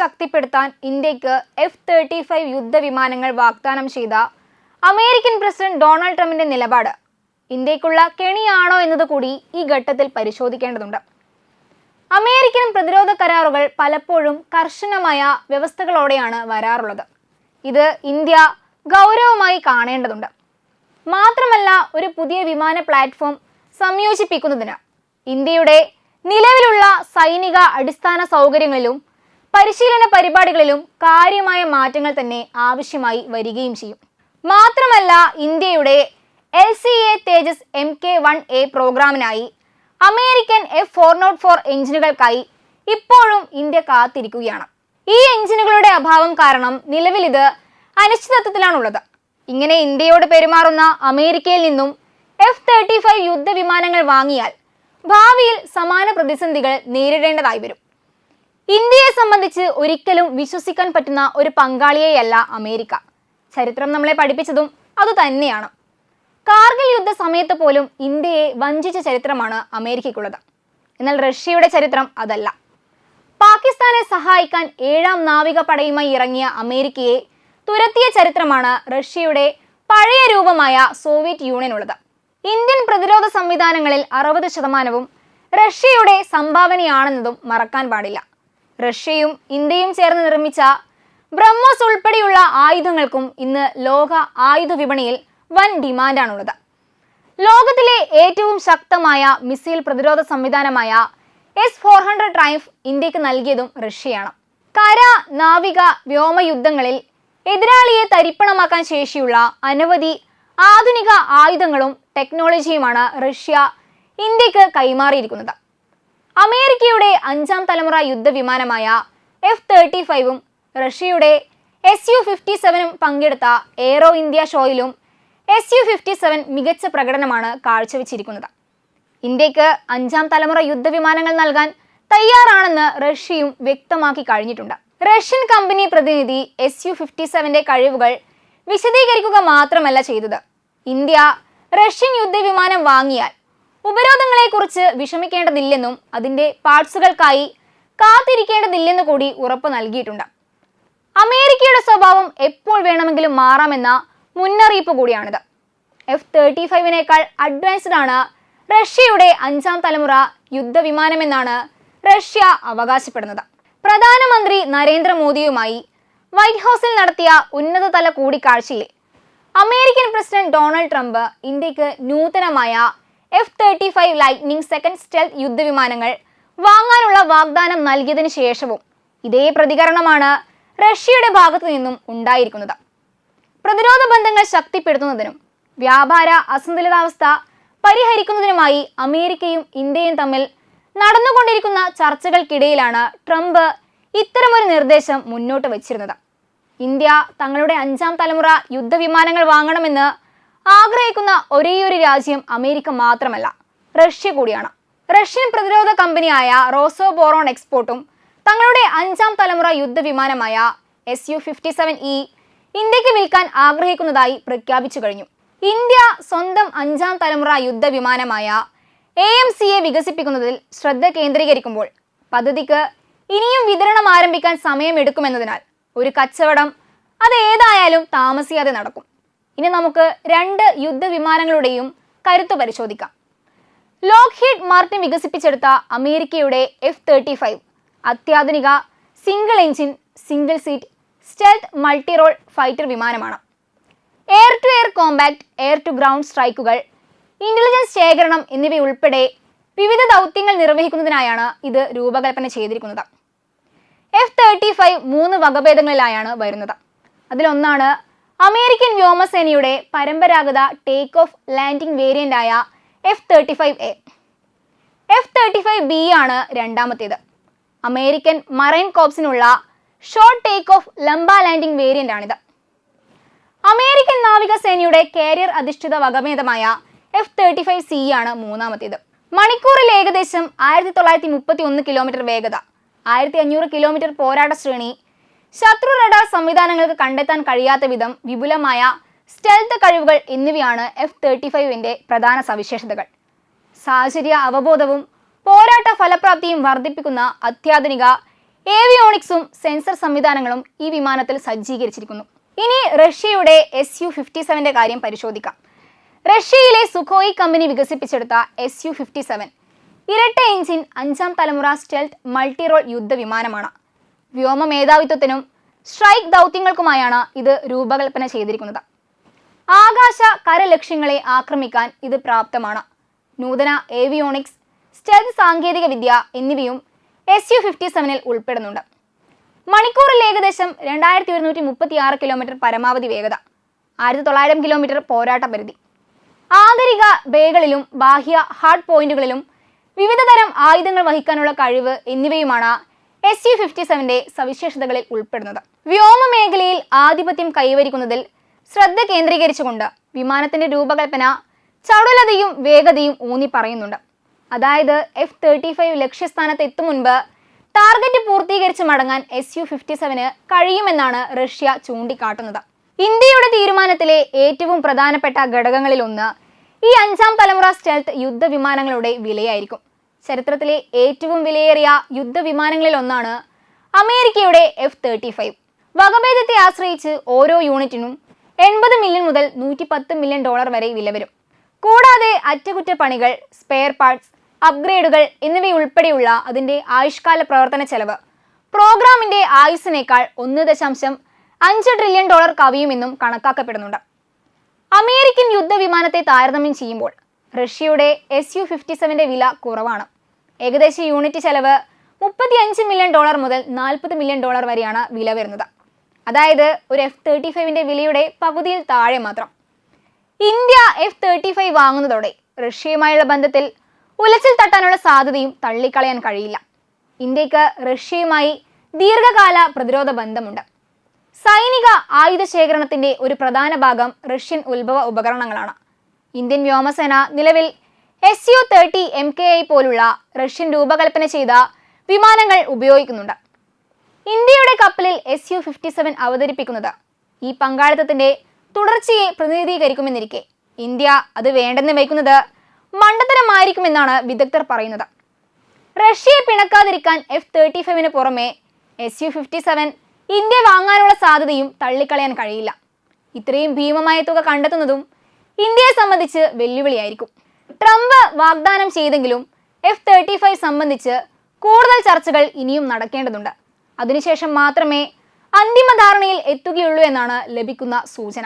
ശക്തിപ്പെടുത്താൻ ഇന്ത്യയ്ക്ക് F thirty five യുദ്ധവിമാനങ്ങൾ വാഗ്ദാനം ചെയ്ത അമേരിക്കൻ പ്രസിഡന്റ് ഡൊണാൾഡ് ട്രംപിന്റെ നിലപാട് ഇന്ത്യക്കുള്ള കെണിയാണോ എന്നത് കൂടി ഈ ഘട്ടത്തിൽ പരിശോധിക്കേണ്ടതുണ്ട്. അമേരിക്കൻ പ്രതിരോധ കരാറുകൾ പലപ്പോഴും കർശനമായ വ്യവസ്ഥകളോടെയാണ് വരാറുള്ളത്. ഇത് ഇന്ത്യ ഗൗരവമായി കാണേണ്ടതുണ്ട്. മാത്രമല്ല ഒരു പുതിയ വിമാന പ്ലാറ്റ്ഫോം സംയോജിപ്പിക്കുന്നതിന് ഇന്ത്യയുടെ നിലവിലുള്ള സൈനിക അടിസ്ഥാന സൗകര്യങ്ങളിലും പരിശീലന പരിപാടികളിലും കാര്യമായ മാറ്റങ്ങൾ തന്നെ ആവശ്യമായി വരികയും ചെയ്യും. മാത്രമല്ല ഇന്ത്യയുടെ L C A Tejas M K one A പ്രോഗ്രാമിനായി American F four naught four എഞ്ചിനുകൾക്കായി ഇപ്പോഴും ഇന്ത്യ കാത്തിരിക്കുകയാണ്. ഈ എഞ്ചിനുകളുടെ അഭാവം കാരണം നിലവിൽ ഇത് അനിശ്ചിതത്വത്തിലാണുള്ളത്. ഇങ്ങനെ ഇന്ത്യയോട് പെരുമാറുന്ന അമേരിക്കയിൽ നിന്നും എഫ് തേർട്ടി ഫൈവ് യുദ്ധവിമാനങ്ങൾ വാങ്ങിയാൽ ഭാവിയിൽ സമാന പ്രതിസന്ധികൾ നേരിടേണ്ടതായി വരും. ഇന്ത്യയെ സംബന്ധിച്ച് ഒരിക്കലും വിശ്വസിക്കാൻ പറ്റുന്ന ഒരു പങ്കാളിയെയല്ല അമേരിക്ക. ചരിത്രം നമ്മളെ പഠിപ്പിച്ചതും അത് തന്നെയാണ്. കാർഗിൽ യുദ്ധ സമയത്ത് പോലും ഇന്ത്യയെ വഞ്ചിച്ച ചരിത്രമാണ് അമേരിക്കയ്ക്കുള്ളത്. എന്നാൽ റഷ്യയുടെ ചരിത്രം അതല്ല. പാകിസ്ഥാനെ സഹായിക്കാൻ ഏഴാം നാവിക പടയുമായി ഇറങ്ങിയ അമേരിക്കയെ തുരത്തിയ ചരിത്രമാണ് റഷ്യയുടെ പഴയ രൂപമായ സോവിയറ്റ് യൂണിയൻ ഉള്ളത് ഇന്ത്യൻ പ്രതിരോധ സംവിധാനങ്ങളിൽ അറുപത് ശതമാനവും റഷ്യയുടെ സംഭാവനയാണെന്നതും മറക്കാൻ പാടില്ല. റഷ്യയും ഇന്ത്യയും ചേർന്ന് നിർമ്മിച്ച ബ്രഹ്മോസ് ഉൾപ്പെടെയുള്ള ആയുധങ്ങൾക്കും ഇന്ന് ലോക ആയുധ വിപണിയിൽ വൻ ഡിമാൻഡാണുള്ളത്. ലോകത്തിലെ ഏറ്റവും ശക്തമായ മിസൈൽ പ്രതിരോധ സംവിധാനമായ എസ് ഫോർ ഹൺഡ്രഡ് ട്രൈംഫ് ഇന്ത്യയ്ക്ക് നൽകിയതും റഷ്യയാണ്. കര നാവിക വ്യോമ യുദ്ധങ്ങളിൽ എതിരാളിയെ തരിപ്പണമാക്കാൻ ശേഷിയുള്ള അനവധി ആധുനിക ആയുധങ്ങളും ടെക്നോളജിയുമാണ് റഷ്യ ഇന്ത്യയ്ക്ക് കൈമാറിയിരിക്കുന്നത്. അമേരിക്കയുടെ അഞ്ചാം തലമുറ യുദ്ധവിമാനമായ എഫ് തേർട്ടി ഫൈവും റഷ്യയുടെ എസ് യു ഫിഫ്റ്റി സെവനും പങ്കെടുത്ത എയ്റോ ഇന്ത്യ ഷോയിലും എസ് യു ഫിഫ്റ്റി സെവൻ മികച്ച പ്രകടനമാണ് കാഴ്ചവെച്ചിരിക്കുന്നത്. ഇന്ത്യയ്ക്ക് അഞ്ചാം തലമുറ യുദ്ധവിമാനങ്ങൾ നൽകാൻ തയ്യാറാണെന്ന് റഷ്യയും വ്യക്തമാക്കി കഴിഞ്ഞിട്ടുണ്ട്. റഷ്യൻ കമ്പനി പ്രതിനിധി എസ് യു ഫിഫ്റ്റി സെവന്റെ കഴിവുകൾ വിശദീകരിക്കുക മാത്രമല്ല ചെയ്തത്. ഇന്ത്യ റഷ്യൻ യുദ്ധവിമാനം വാങ്ങിയാൽ ഉപരോധങ്ങളെക്കുറിച്ച് വിഷമിക്കേണ്ടതില്ലെന്നും അതിന്റെ പാർട്സുകൾക്കായി കാത്തിരിക്കേണ്ടതില്ലെന്നു കൂടി ഉറപ്പ് നൽകിയിട്ടുണ്ട്. അമേരിക്കയുടെ സ്വഭാവം എപ്പോൾ വേണമെങ്കിലും മാറാമെന്ന മുന്നറിയിപ്പ് കൂടിയാണിത്. എഫ് തേർട്ടി ഫൈവിനേക്കാൾ അഡ്വാൻസ്ഡ് ആണ് റഷ്യയുടെ അഞ്ചാം തലമുറ യുദ്ധവിമാനമെന്നാണ് റഷ്യ അവകാശപ്പെടുന്നത്. പ്രധാനമന്ത്രി നരേന്ദ്രമോദിയുമായി വൈറ്റ് ഹൗസിൽ നടത്തിയ ഉന്നതതല കൂടിക്കാഴ്ചയിൽ അമേരിക്കൻ പ്രസിഡന്റ് ഡൊണാൾഡ് ട്രംപ് ഇന്ത്യയ്ക്ക് നൂതനമായ F thirty five lightning second stealth യുദ്ധവിമാനങ്ങൾ വാങ്ങാനുള്ള വാഗ്ദാനം നൽകിയതിന് ശേഷവും ഇതേ പ്രതികരണമാണ് റഷ്യയുടെ ഭാഗത്തു നിന്നും ഉണ്ടായിരിക്കുന്നത്. പ്രതിരോധ ബന്ധങ്ങൾ ശക്തിപ്പെടുത്തുന്നതിനും വ്യാപാര അസന്തുലിതാവസ്ഥ പരിഹരിക്കുന്നതിനുമായി അമേരിക്കയും ഇന്ത്യയും തമ്മിൽ നടന്നുകൊണ്ടിരിക്കുന്ന ചർച്ചകൾക്കിടയിലാണ് ട്രംപ് ഇത്തരമൊരു നിർദ്ദേശം മുന്നോട്ട് വച്ചിരുന്നത്. ഇന്ത്യ തങ്ങളുടെ അഞ്ചാം തലമുറ യുദ്ധവിമാനങ്ങൾ വാങ്ങണമെന്ന് ആഗ്രഹിക്കുന്ന ഒരേയൊരു രാജ്യം അമേരിക്ക മാത്രമല്ല റഷ്യ കൂടിയാണ്. റഷ്യൻ പ്രതിരോധ കമ്പനിയായ റോസോ ബോറോൺ എക്സ്പോർട്ടും തങ്ങളുടെ അഞ്ചാം തലമുറ യുദ്ധവിമാനമായ S U fifty seven E ഇന്ത്യയ്ക്ക് വിൽക്കാൻ ആഗ്രഹിക്കുന്നതായി പ്രഖ്യാപിച്ചു കഴിഞ്ഞു. ഇന്ത്യ സ്വന്തം അഞ്ചാം തലമുറ യുദ്ധവിമാനമായ എ എം സിയെ വികസിപ്പിക്കുന്നതിൽ ശ്രദ്ധ കേന്ദ്രീകരിക്കുമ്പോൾ പദ്ധതിക്ക് ഇനിയും വിതരണം ആരംഭിക്കാൻ സമയമെടുക്കുമെന്നതിനാൽ ഒരു കച്ചവടം അത് ഏതായാലും താമസിയാതെ നടക്കും. ഇനി നമുക്ക് രണ്ട് യുദ്ധവിമാനങ്ങളുടെയും കരുത്ത് പരിശോധിക്കാം. ലോക്ക്ഹീഡ് മാർട്ടിൻ വികസിപ്പിച്ചെടുത്ത അമേരിക്കയുടെ എഫ് തേർട്ടി ഫൈവ് അത്യാധുനിക single engine single seat stealth multirole fighter വിമാനമാണ്. Air to air compact air to ground strikes intelligence ശേഖരണം എന്നിവയുൾപ്പെടെ വിവിധ ദൗത്യങ്ങൾ നിർവഹിക്കുന്നതിനായാണ് ഇത് രൂപകൽപ്പന ചെയ്തിരിക്കുന്നത്. എഫ് തേർട്ടി ഫൈവ് മൂന്ന് വകഭേദങ്ങളിലായാണ് വരുന്നത്. അതിലൊന്നാണ് അമേരിക്കൻ വ്യോമസേനയുടെ പരമ്പരാഗത take off landing വേരിയന്റായ F thirty five A. F thirty five B ആണ് രണ്ടാമത്തേത്. അമേരിക്കൻ മറൈൻ കോപ്സിനുള്ള ഷോർട്ട് ടേക്ക് ഓഫ് ലംബ ലാൻഡിംഗ് വേരിയന്റ് ആണിത് അമേരിക്കൻ നാവികസേനയുടെ കാരിയർ അധിഷ്ഠിത വകഭേദമായ എഫ് തേർട്ടി ഫൈവ് സി ആണ് മൂന്നാമത്തേത്. മണിക്കൂറിൽ ഏകദേശം ആയിരത്തി തൊള്ളായിരത്തി മുപ്പത്തി ഒന്ന് കിലോമീറ്റർ വേഗത ആയിരത്തി അഞ്ഞൂറ് കിലോമീറ്റർ പോരാട്ട ശ്രേണി ശത്രു റഡാർ സംവിധാനങ്ങൾക്ക് കണ്ടെത്താൻ കഴിയാത്ത വിധം വിപുലമായ സ്റ്റെൽത്ത് കഴിവുകൾ എന്നിവയാണ് എഫ് തേർട്ടി ഫൈവിന്റെ പ്രധാന സവിശേഷതകൾ. സാഹചര്യ അവബോധവും പോരാട്ട ഫലപ്രാപ്തിയും വർദ്ധിപ്പിക്കുന്ന അത്യാധുനിക ഏവിയോണിക്സും സെൻസർ സംവിധാനങ്ങളും ഈ വിമാനത്തിൽ സജ്ജീകരിച്ചിരിക്കുന്നു. ഇനി റഷ്യയുടെ എസ് യു ഫിഫ്റ്റി സെവന്റെ കാര്യം പരിശോധിക്കാം. റഷ്യയിലെ സുഖോയി കമ്പനി വികസിപ്പിച്ചെടുത്ത എസ് യു ഫിഫ്റ്റി സെവൻ ഇരട്ട എഞ്ചിൻ അഞ്ചാം തലമുറ സ്റ്റെൽത്ത് മൾട്ടിറോൾ യുദ്ധവിമാനമാണ് വ്യോമ മേധാവിത്വത്തിനും സ്ട്രൈക്ക് ദൗത്യങ്ങൾക്കുമായാണ് ഇത് രൂപകൽപ്പന ചെയ്തിരിക്കുന്നത്. ആകാശ കരലക്ഷ്യങ്ങളെ ആക്രമിക്കാൻ ഇത് പ്രാപ്തമാണ്. നൂതന ഏവിയോണിക്സ് സ്റ്റെൽത്ത് സാങ്കേതിക വിദ്യ എന്നിവയും എസ് യു ഫിഫ്റ്റി സെവനിൽ ഉൾപ്പെടുന്നുണ്ട്. മണിക്കൂറിൽ ഏകദേശം രണ്ടായിരത്തി ഒരുന്നൂറ്റി മുപ്പത്തി ആറ് കിലോമീറ്റർ പരമാവധി വേഗത ആയിരത്തി തൊള്ളായിരം കിലോമീറ്റർ പോരാട്ട പരിധി. ആന്തരിക ബേകളിലും ബാഹ്യ ഹാർഡ് പോയിന്റുകളിലും വിവിധതരം ആയുധങ്ങൾ വഹിക്കാനുള്ള കഴിവ് എന്നിവയുമാണ് എസ് യു ഫിഫ്റ്റി സെവന്റെ സവിശേഷതകളിൽ ഉൾപ്പെടുന്നത്. വ്യോമ മേഖലയിൽ ആധിപത്യം കൈവരിക്കുന്നതിൽ ശ്രദ്ധ കേന്ദ്രീകരിച്ചുകൊണ്ട് വിമാനത്തിന്റെ രൂപകൽപ്പന ചടുലതയും വേഗതയും ഊന്നി പറയുന്നുണ്ട് അതായത് എഫ് തേർട്ടി ഫൈവ് ലക്ഷ്യസ്ഥാനത്ത് എത്തും മുൻപ് ടാർഗറ്റ് പൂർത്തീകരിച്ച് മടങ്ങാൻ എസ് യു ഫിഫ്റ്റി സെവന് കഴിയുമെന്നാണ് റഷ്യ ചൂണ്ടിക്കാട്ടുന്നത്. ഇന്ത്യയുടെ തീരുമാനത്തിലെ ഏറ്റവും പ്രധാനപ്പെട്ട ഘടകങ്ങളിലൊന്ന് ഈ അഞ്ചാം തലമുറ സ്റ്റെൽത്ത് യുദ്ധവിമാനങ്ങളുടെ വിലയായിരിക്കും. ചരിത്രത്തിലെ ഏറ്റവും വിലയേറിയ യുദ്ധവിമാനങ്ങളിൽ ഒന്നാണ് അമേരിക്കയുടെ എഫ് തേർട്ടി ഫൈവ്. വകഭേദത്തെ ആശ്രയിച്ച് ഓരോ യൂണിറ്റിനും എൺപത് മില്യൺ മുതൽ നൂറ്റി പത്ത് മില്യൺ ഡോളർ വരെ വില വരും. കൂടാതെ അറ്റകുറ്റപ്പണികൾ സ്പെയർ പാർട്സ് അപ്ഗ്രേഡുകൾ എന്നിവയുൾപ്പെടെയുള്ള അതിന്റെ ആയുഷ്കാല പ്രവർത്തന ചെലവ് പ്രോഗ്രാമിന്റെ ആയുസ്സിനേക്കാൾ ഒന്ന് ദശാംശം അഞ്ച് ട്രില്യൺ ഡോളർ കവിയുമെന്നും കണക്കാക്കപ്പെടുന്നുണ്ട്. അമേരിക്കൻ യുദ്ധവിമാനത്തെ താരതമ്യം ചെയ്യുമ്പോൾ റഷ്യയുടെ എസ് യു ഫിഫ്റ്റി സെവന്റെ വില കുറവാണ്. ഏകദേശം യൂണിറ്റ് ചെലവ് മുപ്പത്തി അഞ്ച് മില്യൺ ഡോളർ മുതൽ നാൽപ്പത് മില്യൺ ഡോളർ വരെയാണ് വില വരുന്നത്. അതായത് ഒരു എഫ് തേർട്ടി ഫൈവിന്റെ വിലയുടെ പകുതിയിൽ താഴെ മാത്രം. ഇന്ത്യ എഫ് തേർട്ടി ഫൈവ് വാങ്ങുന്നതോടെ റഷ്യയുമായുള്ള ബന്ധത്തിൽ ഉലച്ചിൽ തട്ടാനുള്ള സാധ്യതയും തള്ളിക്കളയാൻ കഴിയില്ല. ഇന്ത്യയ്ക്ക് റഷ്യയുമായി ദീർഘകാല പ്രതിരോധ ബന്ധമുണ്ട്. സൈനിക ആയുധ ശേഖരണത്തിന്റെ ഒരു പ്രധാന ഭാഗം റഷ്യൻ ഉത്ഭവ ഉപകരണങ്ങളാണ്. ഇന്ത്യൻ വ്യോമസേന നിലവിൽ S U thirty M K I പോലുള്ള റഷ്യൻ രൂപകൽപ്പന ചെയ്ത വിമാനങ്ങൾ ഉപയോഗിക്കുന്നുണ്ട്. ഇന്ത്യയുടെ കപ്പലിൽ എസ് യു ഫിഫ്റ്റി സെവൻ അവതരിപ്പിക്കുന്നത് ഈ പങ്കാളിത്തത്തിന്റെ തുടർച്ചയെ പ്രതിനിധീകരിക്കുമെന്നിരിക്കെ ഇന്ത്യ അത് വേണ്ടെന്ന് വയ്ക്കുന്നത് മണ്ടത്തരമായിരിക്കുമെന്നാണ് വിദഗ്ധർ പറയുന്നത്. റഷ്യയെ പിണക്കാതിരിക്കാൻ എഫ് തേർട്ടി ഫൈവിന് പുറമെ S U fifty seven India വാങ്ങാനുള്ള സാധ്യതയും തള്ളിക്കളയാൻ കഴിയില്ല. ഇത്രയും ഭീമമായ തുക കണ്ടെത്തുന്നതും ഇന്ത്യയെ സംബന്ധിച്ച് വെല്ലുവിളിയായിരിക്കും. ട്രംപ് വാഗ്ദാനം ചെയ്തെങ്കിലും എഫ് തേർട്ടി ഫൈവ് സംബന്ധിച്ച് കൂടുതൽ ചർച്ചകൾ ഇനിയും നടക്കേണ്ടതുണ്ട്. അതിനുശേഷം മാത്രമേ അന്തിമ ധാരണയിൽ എത്തുകയുള്ളൂ എന്നാണ് ലഭിക്കുന്ന സൂചന.